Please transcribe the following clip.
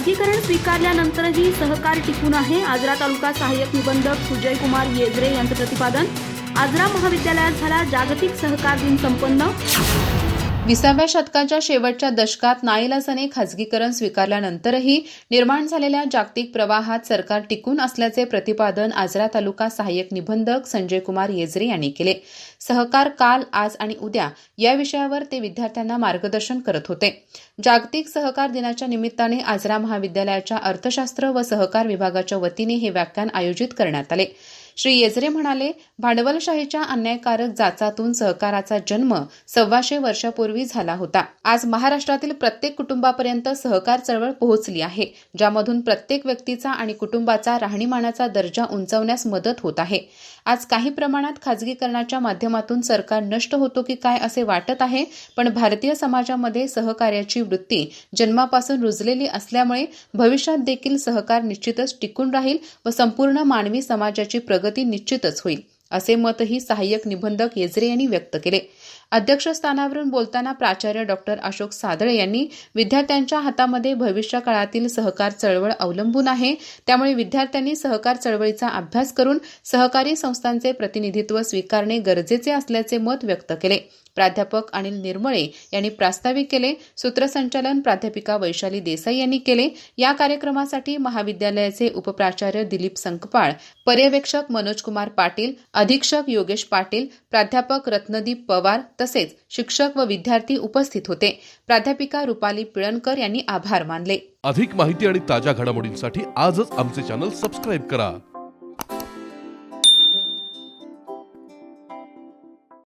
खाजगीकरण स्वीकारल्यानंतरही सहकार टिकून आहे. आजरा तालुका सहाय्यक निबंधक सुजय कुमार येजरे यांचं प्रतिपादन. आजरा महाविद्यालयात झाला जागतिक सहकार दिन संपन्न. विसाव्या शतकाच्या शेवटच्या दशकात नाईलाजाने खाजगीकरण स्वीकारल्यानंतरही निर्माण झालेल्या जागतिक प्रवाहात सरकार टिकून असल्याचे प्रतिपादन आजरा तालुका सहाय्यक निबंधक संजय कुमार येजरे यांनी केले. सहकार काल आज आणि उद्या या विषयावर ते विद्यार्थ्यांना मार्गदर्शन करत होते. जागतिक सहकार दिनाच्या निमित्ताने आजरा महाविद्यालयाच्या अर्थशास्त्र व सहकार विभागाच्या वतीने हे व्याख्यान आयोजित करण्यात आले. श्री येजरे म्हणाले भांडवलशाहीच्या अन्यायकारक जाचातून सहकाराचा जन्म सव्वाशे वर्षापूर्वी झाला होता. आज महाराष्ट्रातील प्रत्येक कुटुंबापर्यंत सहकार चळवळ पोहोचली आहे ज्यामधून प्रत्येक व्यक्तीचा आणि कुटुंबाचा राहणीमानाचा दर्जा उंचावण्यास मदत होत आहे. आज काही प्रमाणात खाजगीकरणाच्या माध्यमातून सरकार नष्ट होतो की काय असे वाटत आहे पण भारतीय समाजामध्ये सहकार्याची वृत्ती जन्मापासून रुजलेली असल्यामुळे भविष्यात देखील सहकार निश्चितच टिकून राहील व संपूर्ण मानवी समाजाची प्रगती निश्चितच होईल असे मतही सहाय्यक निबंधक येजरे यांनी व्यक्त केले. अध्यक्षस्थानावरून बोलताना प्राचार्य डॉक्टर अशोक सादळे यांनी विद्यार्थ्यांच्या हातामध्ये भविष्य काळातील सहकार चळवळ अवलंबून आहे त्यामुळे विद्यार्थ्यांनी सहकार चळवळीचा अभ्यास करून सहकारी संस्थांचे प्रतिनिधित्व स्वीकारणे गरजेचे असल्याचे मत व्यक्त केले. प्राध्यापक अनिल निर्मळे यांनी प्रास्ताविक केले. सूत्रसंचालन प्राध्यापिका वैशाली देसाई यांनी केले. या कार्यक्रमासाठी महाविद्यालयाचे उपप्राचार्य दिलीप संकपाळ पर्यवेक्षक मनोजकुमार पाटील अधीक्षक योगेश पाटील प्राध्यापक रत्नदीप पवार तसेच शिक्षक व विद्यार्थी उपस्थित होते. प्राध्यापिका रुपाली पिळणकर यांनी आभार मानले. अधिक माहिती आणि ताज्या घडामोडींसाठी आजच आमचे चॅनल सबस्क्राईब करा.